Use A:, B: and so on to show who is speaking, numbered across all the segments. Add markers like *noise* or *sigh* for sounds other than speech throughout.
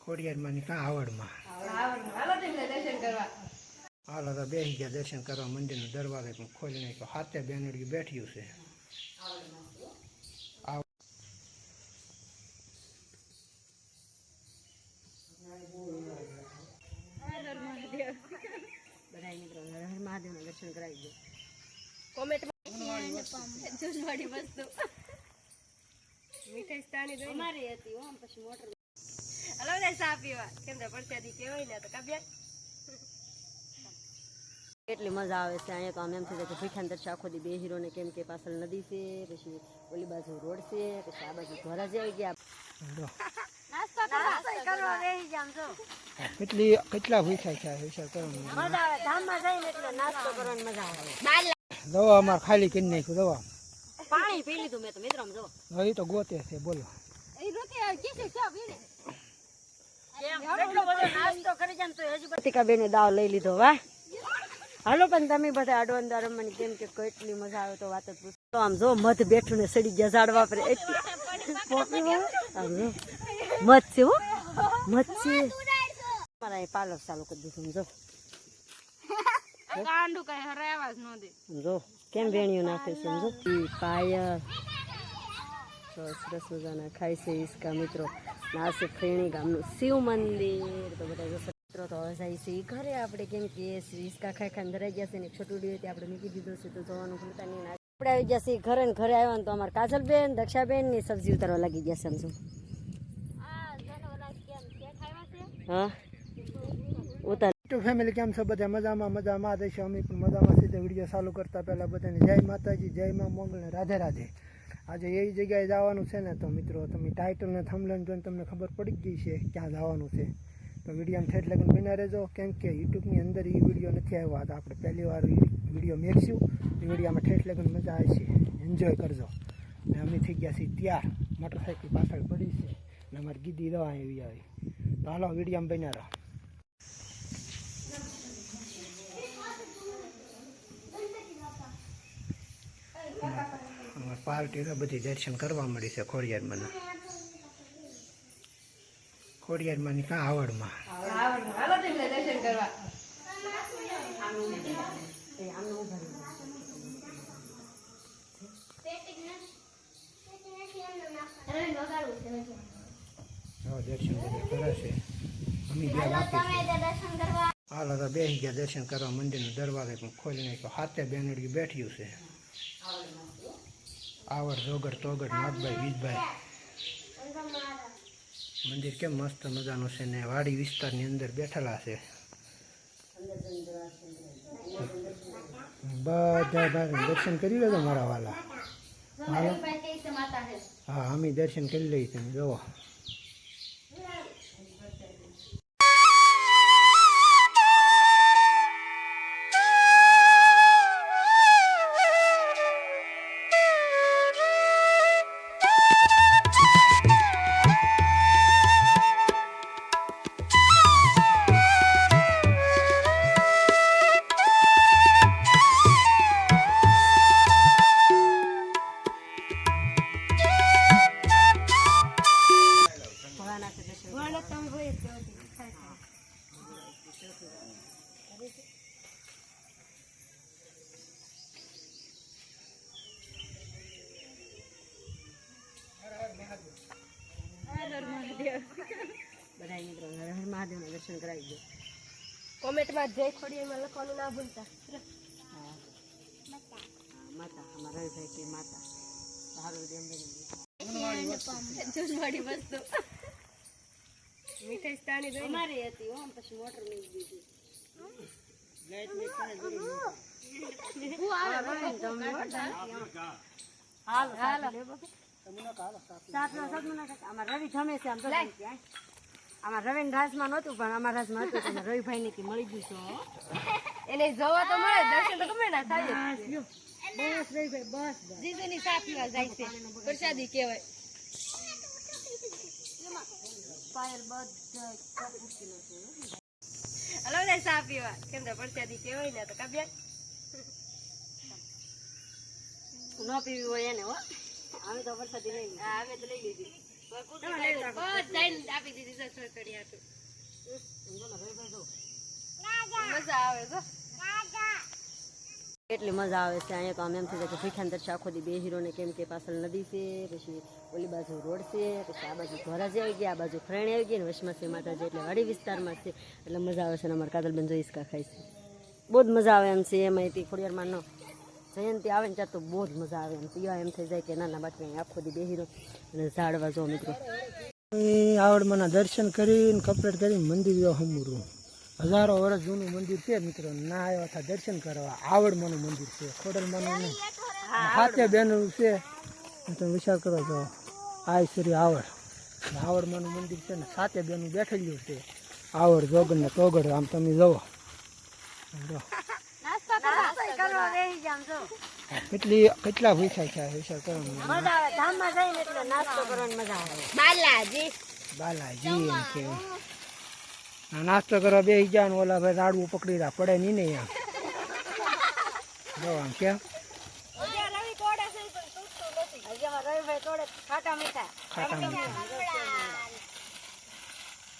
A: ખોડિયારમાંની કાં આવડમાં
B: હાલો દર્શન કરવા
A: હાલો તો બેસી ગયા દર્શન કરવા મંદિરનો દરવાજો પણ ખોલી નાખ્યો. હાથે બેનડી બેઠ્યું છે.
B: મહાદેવના દર્શન કરાવી દો કોમેન્ટમાં જુજવાડી વસ્તુ મીઠાઈ સ્થાની અમારી હતી હો પછી મોટર હલો ને ચા પીવા. કેમ કે પરસાદી કેવાય ને તો કાબ્યા એટલી મજા આવે છે અહીંયા તો આમ એમ થઈ જાય કે ભીખાન છે આખો દી બે હીરોને કેમ કે પાછળ નદી છે પછી ઓલી બાજુ રોડ છે પછી આ બાજુ ઘોડા જઈ ગયા.
A: કેટલી કેટલા ભૂખ્યા છે વિચાર કરો
B: મજા આવે ધામમાં જઈને એટલે નાસ્તો કરવાની મજા આવે.
A: દવા અમારે ખાલી કરી નાખ્યું દવા
B: પાણી પી લીધું મેં તો મિત્રો જો.
A: હવે તો ગોતે છે બોલો.
B: બેને દાવ લઈ લીધો વાહ. હાલો પણ તમે બધા અડવન રમવાની કેમ કે કેટલી મજા આવે તો વાત જ પૂછો. તો આમ જો મધ બેઠું ને સડી ગયા ઝાડવા પર. મધ છે હો. મધ છે. મારા પાર્લર ચાલુ કરી દીધું જો.
C: જ
B: કેમ વેણિયું નાખે છે આમ જો. ઈ પાયલ સરસ મજાના ખાય છે ઈસકા મિત્રો. ના છે ગામનું શિવ મંદિર તો બધા જો મિત્રો તો હવે જાય છે ઘરે. આપણે કેમ કે ઈસકા ખાઈ ખાઈને ધરાઈ ગયા છે ને એક છોટું ડીયું આપણે મૂકી દીધું છે તો જોવાનું ભૂલતા નહીં. આપણે આવી ગયા છીએ ઘરે ને ઘરે આવ્યા ને તો અમારા કાજલબેન દક્ષાબેનની સબ્જી ઉતારવા લાગી ગયા છે સમજો હા? ઉતાર.
A: તો ફેમિલી કેમ છો? બધા મજામાં મજામાં. દેશો અમે પણ મજામાં સીધે વીડિયો ચાલુ કરતા પહેલા બધાને જય માતાજી જય મા મોગલ રાધે રાધે. આજે એવી જગ્યાએ જવાનું છે ને તો મિત્રો તમે ટાઇટલને થંબલેન જોઈને તમને ખબર પડી ગઈ છે ક્યાં જવાનું છે. તો વિડીયોમાં ઠેઠ લગન બિના રહેજો. કેમ કે યુટ્યુબની અંદર એ વીડિયો નથી આવ્યો, તો આપણે પહેલી વાર વીડિયો મેળશું એ વિડીયોમાં ઠેઠ લગન મજા આવે છે. એન્જોય કરજો. ને અમે થઈ ગયા છીએ ત્યાં મોટરસાઇકલ પાછળ પડી છે. ને અમારી ગીદી દવા એવી આવી. તો હાલો વિડીયોમાં બન્યા રહો. અમારે પાર્ટી તો બધી દર્શન કરવા મળી છે ખોડિયારમાં. ખોડિયારમાં કાં આવડમાં
C: હાલો તેમને દર્શન કરવા
A: હવે દર્શન બધા કરે છે. અમે બે બાકી છે હાલો તો બેસી ગયા દર્શન કરવા મંદિરનો દરવાજો પણ ખોલી નાખ્યો. હાથે બેનડી બેઠ્યું છે. આવડ જોગડ તોગડ નાથભાઈ વીજભાઈ. મંદિર કેમ મસ્ત મજાનું છે ને? વાડી વિસ્તારની અંદર બેઠેલા છે. બધા ભાઈ દર્શન કરી લેજો મારા વાલા. હા અમે દર્શન કરી લઈએ તમે જોવો
B: બધા મિત્રો હર હર મહાદેવના દર્શન કરાવી દો કોમેન્ટમાં જય ખોડિયામાં લખવાનું ના ભૂલતા. હા હા, માતા અમારા રવિભાઈ કે માતા સારું જેમ બની
C: જુજવાડી વસ્તુ મીઠાઈ સ્થાની દો
B: અમારી હતી ઓમ પછી મોટર મૂકી દીધી હાલ હાલો. સાતનો સદમુના કાકા. અમારા રવિ જમે છે આમ તો ત્યાં. રવિ રાસમાં નહોતું પણ અમારા રાસમાં હતું. તો રવિભાઈ ને મળી ગયું છે.
C: એને જોવા તો મળે દર્શન તો ગમે ના થાય.
B: બસ રવિભાઈ બસ
C: જાય છે. પ્રસાદી કહેવાય.
B: પાયલ બધા છે
C: હલો ને સા પીવા. કેમ કે પરસાદી કેવાય ને તો કાપ્યા
B: ન પીવી હોય એને હો. અમે તો વરસાદ લઈ લીધી.
C: હા અમે તો લઈ લીધી. બધાને આપી દીધી. મજા આવે છે.
B: કેટલી મજા આવે છે અહીંયા તો આમ એમ થઈ જાય કે ભીખાન દર્શન આખો દી બે હીરોને કેમ કે પાછળ નદી છે પછી ઓલી બાજુ રોડ છે પછી આ બાજુ ધોરાજી આવી ગયા આ બાજુ ફ્રેણી આવી ગઈ ને વચમાં છે માતાજી એટલે વાડી વિસ્તારમાં છે. એટલે મજા આવે છે અને અમારે કાદલબેન જોઈશ કા ખાઈ છે. બહુ જ મજા આવે એમ છે એમાં થોડી ખોડિયારમાં નો જયંતિ આવે ને ત્યાં તો બહુ જ મજા આવે એમ. પીવા એમ થઈ જાય કે નાના બાકી અહીં આખો દી બેહી અને ઝાડવા જો મિત્રો.
A: આવડમાના દર્શન કરીને કપડેટ કરીને મંદિર જો હમુરું. હજારો વર્ષ જૂનું મંદિર છે મિત્રો. ના આવ્યા હતા દર્શન કરવા. આવડમાનું મંદિર છે. ખોડલમાનું નહીં. હાથે બેનું છે. તમે વિચાર કરો તો આ શ્રી આવડ. આવડમાનું મંદિર છે ને સાતે બેનું બેઠેલું છે. આવડ જોગર ને તોગડ આમ તમે જવો કેટલી કેટલા પૈસા છે? કરો
B: મજા આવે ધામમાં જઈને એટલે નાસ્તો કરવાની મજા આવે
C: બાલાજી.
A: બાલાજી એમ કે. નાસ્તો કરવા બે ગયા ને ઓલા ભાઈ રાડવું પકડી રહ્યા. પડે નહીં ને આમ જવા કેમ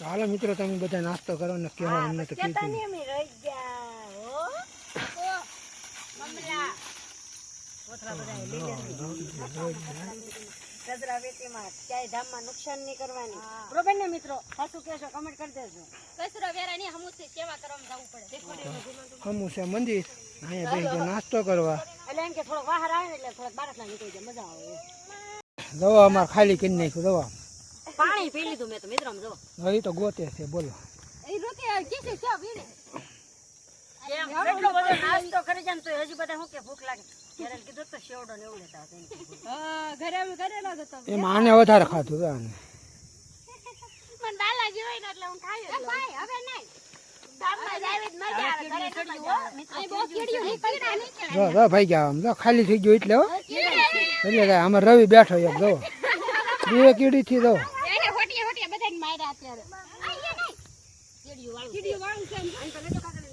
A: હાલો મિત્રો તમે બધા નાસ્તો કરો ને કહો અમને તો કીધું
B: કચરા પેટીમાં ક્યાંય ધામમાં નુકસાન નહીં કરવાની બરોબર ને મિત્રો સાચું કહેશો કમેન્ટ કરી દેજો
C: કચરો વેરા નહીં હમું છે સેવા કરવામાં જવું પડે
A: હમું છે મંદિર અહીંયા બે નાસ્તો કરવા
B: એટલે એમ કે થોડો બહાર આવે ને એટલે થોડાક બારકના નીકળી જાય મજા આવે
A: દવા અમારે ખાલી કરી નાખ્યું દવા
B: પાણી પી લીધું મેં તો મિત્રો જો.
A: હવે તો ગોતે છે બોલો.
C: એ રોટી કે
B: કેમ એટલો બધો નાસ્તો કરી જાય તો હજી બધા શું કે ભૂખ લાગે. ત્યારે કીધું તો શેવડો ને એવું લેતા હતા
C: હા ઘરે અમે કરેલો હતો
A: એમાં આને વધારે ખાધું છે આને.
C: મને બાલાજી હોય ને એટલે હું ખાઈ જ લઉં. હવે નહીં. ગામમાં જ આવી જ મજા આવે ઘરે ન મજા આવે. અહીં બહુ કીડીઓ નીકળતા નહીં
A: જો જો ભાઈ ગયા ખાલી થઈ ગયું એટલે હો. એટલે આમાં રવિ બેઠો એક જો. બે કીડી થી જો.
C: એને હોટીએ હોટીએ બધાને માર્યા અત્યારે. કીડીઓ વાળું છે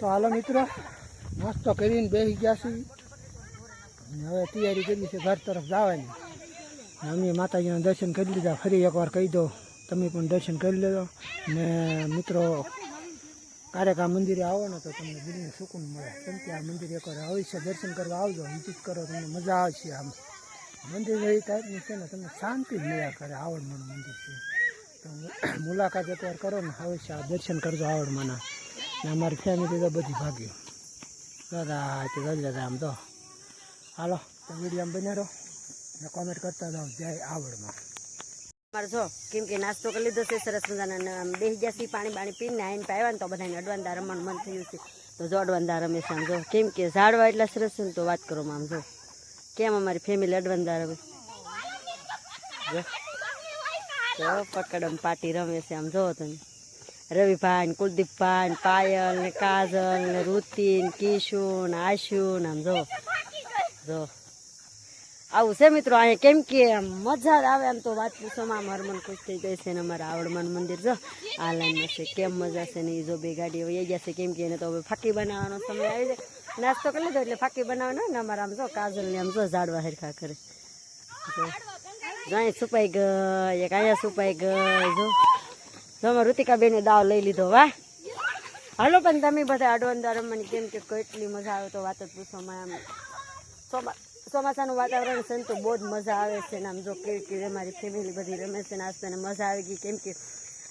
A: તો હાલો મિત્રો નાસ્તો કરીને બેસી ગયા છીએ. હવે તૈયારી કરી છે ઘર તરફ જવાની. અમે માતાજીના દર્શન કરી લીધા. ફરી એકવાર કહી દો તમે પણ દર્શન કરી લેજો. ને મિત્રો કારેકા મંદિરે આવો ને તો તમને દિલને સુકૂન મળે. કેમ કે આ મંદિર એકવાર અવશ્ય દર્શન કરવા આવજો. વિઝિટ કરો, તમને મજા આવશે આમ. મંદિર એ ટાઈપનું છે ને, તમને શાંતિ જ મળ્યા કરે આવડમાનું મંદિર છે. તો મુલાકાત એકવાર કરો ને, અવશ્ય આ દર્શન કરજો આવડમાના. ને અમારી ફેમિલી તો બધી ભાગ્યું દાદા તે દાદા આમ તો. હાલો તો વીડિયો બને રહો ને કોમેન્ટ કરતા જાઓ જય આવડમાં.
B: અમારે જો કેમ કે નાસ્તો કરી લીધો છે સરસ મજાના બેસી ગયા પાણી બાણી પીને આવીને પાવ્યા ને તો બધાને અડવાંદા રમવાનું મન થયું છે. તો જો અડવાંદા રમે છે આમ જો. કેમ કે ઝાડવા એટલા સરસ છે ને તો વાત કરો આમ જો. કેમ અમારી ફેમિલી અડવાંદા રમે? જો. પકડમ પાટી રમે છે આમ જો તમે. રવિભાઈ કુલદીપભાઈ પાયલ ને કાજલ ને રુતિ ને કિશુ ને આમ જો. જો. આવું છે મિત્રો, અહીંયા કેમ કે મજા આવે એમ તો વાત પૂછવામાં હરમન ખુશ થઈ જાય છે ને અમારા આવડમન મંદિર, જો. આ લાઈનમાં છે, કેમ મજા છે ને એ જો બે ગાડી વહી ગયા છે, કેમ કે એને તો હવે ફાકી બનાવવાનો સમય આવી જાય. નાસ્તો કરી લીધો એટલે ફાકી બનાવવાનો ને અમારા આમ જો, કાજલ ને આમ જો ઝાડવા હરખા કરે. જો. જો છુપાઈ ગઈ, એક અહીંયા સુપાઈ ગઈ, જો. અમારા ઋતિકાબેને દાવ લઈ લીધો વાહ. હાલો પણ તમે બધા અડવંદા રમવાની કેમ કે કેટલી મજા આવે તો વાત જ પૂછવામાં આમ ચોમા ચોમાસાનું વાતાવરણ છે ને તો બહુ જ મજા આવે છે ને આમ જો કેવી કેવી અમારી ફેમિલી બધી રમે છે ને ને મજા આવી ગઈ. કેમ કે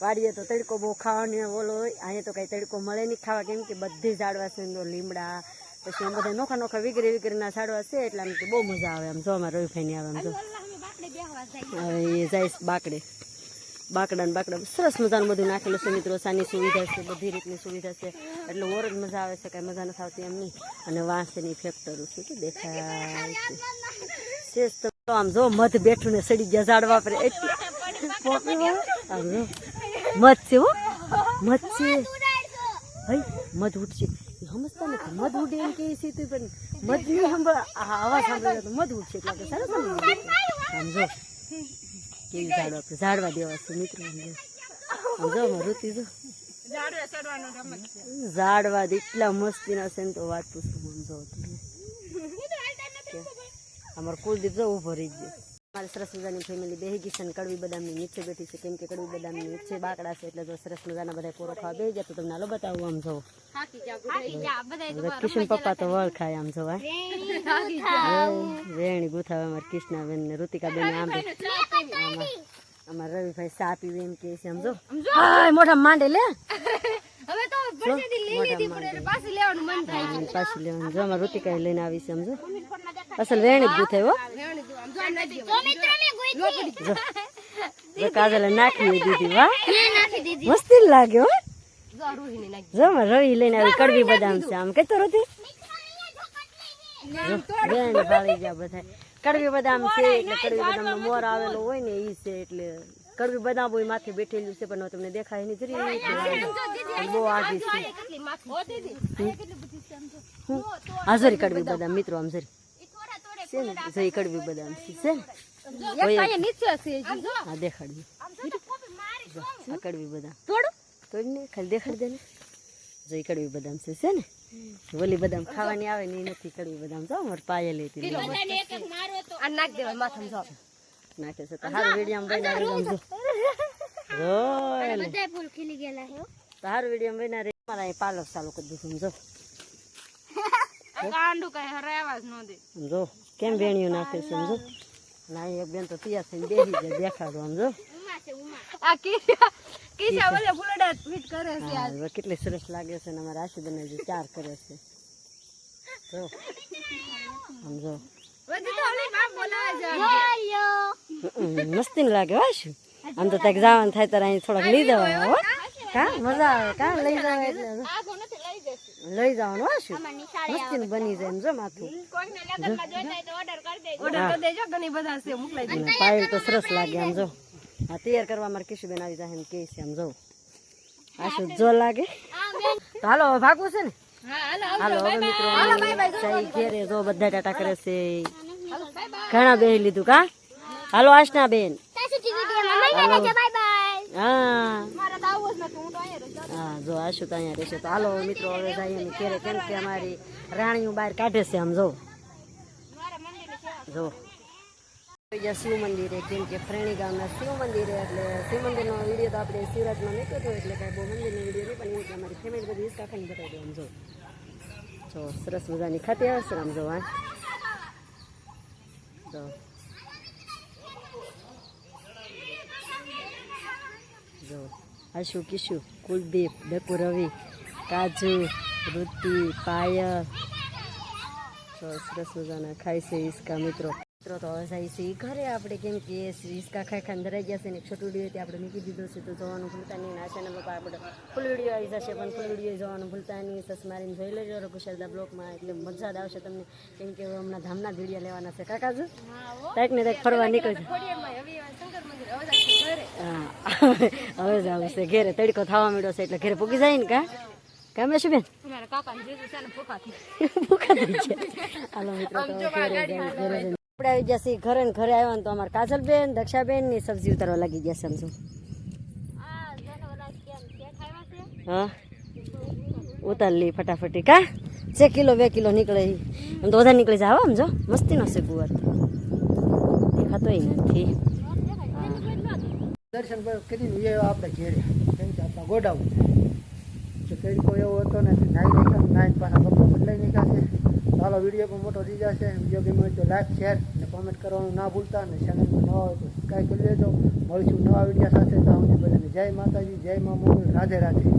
B: વાડીએ તો તડકો બહુ ખાવાનો ઓલો હોય. અહીંયા તો કાંઈ તડકો મળે નહીં ખાવા. કેમ કે બધી ઝાડવા છે ને લીમડા પછી આમ બધા નોખા નોખા વિગરી વિગરીના ઝાડવા છે એટલે આમ કે બહુ મજા આવે. આમ જો અમારા રવિભાઈની આવે આમ જો. હવે એ જાય બાકડે. બાકડા બાકડા સરસ મજાનું બધું નાખેલું છે મિત્રો. સાની સુવિધા છે, બધી રીતની સુવિધા છે. એટલે ઓર જ મજા આવે છે, કાંઈ મજા નથી આવતી એમ નહીં. અને વાંસની ફેક્ટરી છે કે દેખાય છે. શેષ તો આમ જો મધ બેઠું ને સડી ગયા ઝાડ વાપરે. આમ જો. મધ છે હો. મધ છે. હઈ, મધ ઉઠશે સમજતા નથી. મધ ઉડે એમ કે છે તું, પણ મધ નહીં સાંભળ. આ અવાજ સાંભળે તો મધ ઉઠશે એટલે સરસ આમ જો. કેવી ઝાડવા પર ઝાડવા દેવા છે મિત્રો જો આમ જો. ઝાડવા એટલા મસ્તીના છે ને તો વાત પૂછું આમ જો તમે અમારો કુલદીપ જો ઊભો રહી ગયો. મારી સરસ મજાની ફેમિલી બેહી ગઈ છે અને કડવી બદામની નીચે બેઠી છે. કેમ કે કડવી બદામની નીચે બાકડા છે એટલે જો સરસ મજાના બધા કોરો ખાવા બેહી જાય તો તમને હાલો બતાવું આમ જો કિશન પપ્પા તો વળ ખાય આમ જોવા વેણી ગુથાવે. અમારે કૃષ્ણાબેન ને ઋતિકાબેન આમ અમારે રવિભાઈ ચા પીવે એમ કે છે સમજો મોઢા માંડે લે.
C: હવે તો પરસેથી લઈ લીધી પણ એટલે પાછી લેવાનું મન થાય
B: છે. પાછી લેવાનું. જો અમારે ઋતિકા લઈને આવી છે સમજો. અસલ વેણી જ ગુથાય હો.
C: તો મિત્રો મેં ગોઈતી
B: જો કાજલે નાખી દીધી વાહ.
C: નાખી દીધી.
B: મસ્તી લાગે હો.
C: જો રૂહીને નાખી
B: જો અમારે રોહી લઈને આવી કડવી બદામ છે આમ. કેતો રોતી? વેણી ભાળી ગયા બધા. કડવી બદામ છે એટલે કડવી બદામનો મોર આવેલો હોય ને ઈ છે એટલે કડવી બદામ હોય માથે બેઠેલું છે પણ તમને દેખાય નહીં જરી બહુ આગી છે. હાજરી કડવી બદામ. મિત્રો આમ જરી.
C: ઈ થોડા થોડે
B: છે ને જઈ કડવી બદામ છે છે ને?
C: નીચે છે
B: હા દેખાડવી
C: આમ જો તો કોપી મારી જો
B: આ કડવી બદામ.
C: થોડું
B: તોડ. ને ખાલી દેખાડી દે ને જઈ કડવી બદામ છે છે ને? વલી બદામ ખાવાની આવે ને એ નથી કડવી બદામ. જો મારે પાયે લેતી
C: બધાને એક એક મારો નાખ દેવાય માથામાં જો
B: નાખે છે. તો હારું વીડિયો બના રહી આમ જો.
C: બધા ફૂલ ખીલી ગયેલા હે
B: તો હારું વીડિયો બના રહી મારા પાર્લર ચાલુ કરી દીધું જો
C: કાંડું *laughs* કઈ હરાવા જ ન દે.
B: જો કેમ વેણીઓ નાખે છે સમજો. ના એક બેન તો તૈયાર થઈને બેસી જાય દેખાડો આમ જો
C: ઉમા છે ઉમા. આ કિસા કિસા બોલે ફૂલડા ફિટ કરે છે
B: હવે કેટલી સરસ લાગે છે ને અમારા હજી ચાર કરે છે. જો. આમ જો મસ્તી ને લાગે હો શું? આમ તો ત્યાં જવાનું થાય ત્યારે અહીં થોડાક લઈ જવાય હો. કા? મજા આવે કા? લઈ જવાય એટલે
C: લઈ જશે.
B: લઈ જવાનું હો શું? મસ્તી ને બની જાય એમ જો માથું.
C: કોઈને લગનમાં જોઈતા હોય તો ઓર્ડર કરી દેજો.
B: ઓર્ડર કરી
C: દેજો ઘણી બધા છે મોકલાઈ
B: અને પાયલ તો સરસ લાગે આમ જો. આ તૈયાર કરવા મારે કિશુબેન આવી જાય એમ કે છે આમ જો. આ શું જો લાગે? તો હાલો ભાગવું છે ને? હાલો હવે મિત્રો જઈ ઘેરે જો બધા ટાટા કરે છે. ઘણા બેહી લીધું કા? હાલો આશના બેન. હા.
C: જ
B: આશુ તો અહીંયા રહેશે. તો હાલો મિત્રો હવે જઈએ ઘેરે કેમ કે અમારી રાણીઓ બહાર કાઢે છે આમ જો. જો. શિવ મંદિરે કેમ કે ફ્રેણી ગામના શિવ મંદિરે એટલે શિવ મંદિરનો વીડિયો તો આપણે શિવરાજમાં મૂક્યો હતો એટલે કાંઈ બહુ મંદિરનો વીડિયો નહીં, પણ કે અમારી ફેમિલી બધી હિસ્સા બતાવી દઉં જો. જો, સરસ મજાની ખાતી આવશે આમ જો, હા. જો. જો, આશુ કિશુ, કુલદીપ, ડકુ રવિ, કાજુ વૃત્તિ પાયલ. સરસ મજાના ખાય છે ઈસકા મિત્રો. મિત્રો તો હવે જાય છે ઘરે આપણે કેમ કે ખાઈ ખાઈને ધરાઈ ગયા છે ને છોટું વીડિયો તે આપણે મૂકી દીધો છે તો જોવાનું ભૂલતા નહીં. ના ચેનલ પર આપણે ફૂલ વીડિયો આવી જશે પણ ફૂલ વીડિયો જોવાનું ભૂલતા નહીં. સસ મારીને જોઈ લેજો રઘુશરદા બ્લોકમાં એટલે મજા જ આવશે તમને. કેમ કે હવે હમણાં ધામના જ વીડિયો લેવાના છે. કાકાજુ? કંઈક ને કંઈક ફરવા નીકળજો.
C: હવે ઘરે.
B: હા હવે જ આવશે. ઘેરે તડકો થવા મળ્યો છે એટલે ઘરે પૂગી જાય ને કા? કામે છે બેન?
C: છે
B: ભૂખા થઈ ગયા. હાલો મિત્રો તો ઘરે ઘરે જઈને. આપણે આવી છીએ ઘરે ને ઘરે આવ્યા તો અમારે કાજલબેન, દક્ષાબેનની સબ્જી ઉતારવા લાગી ગયા સમજો હા? ઉતાર લી ફટાફટી કા છે કિલો, બે કિલો નીકળે એમ તો વધારે નીકળી જાય આમ જો. મસ્તીનો છે ગુવાર. દેખાતોય નથી.
A: દર્શન કરીને આપણે ઘેરે. કેમ કે આપણા છે. એવો હતો નથી નાઈ નાઈન પાછા કપડાં બદલાઈ નીકળ્યા છે. ચાલો વીડિયો પણ મોટો થઈ જશે. વીડિયો ગમે તો લાઈક શેર અને કોમેન્ટ કરવાનું ના ભૂલતા અને ચેનલમાં નવા હોય તો સબસ્ક્રાઈબ કરી લેજો. મળીશું નવા વીડિયો સાથે. તો સુધી બધાને જય માતાજી, જય મા રાધે રાધે.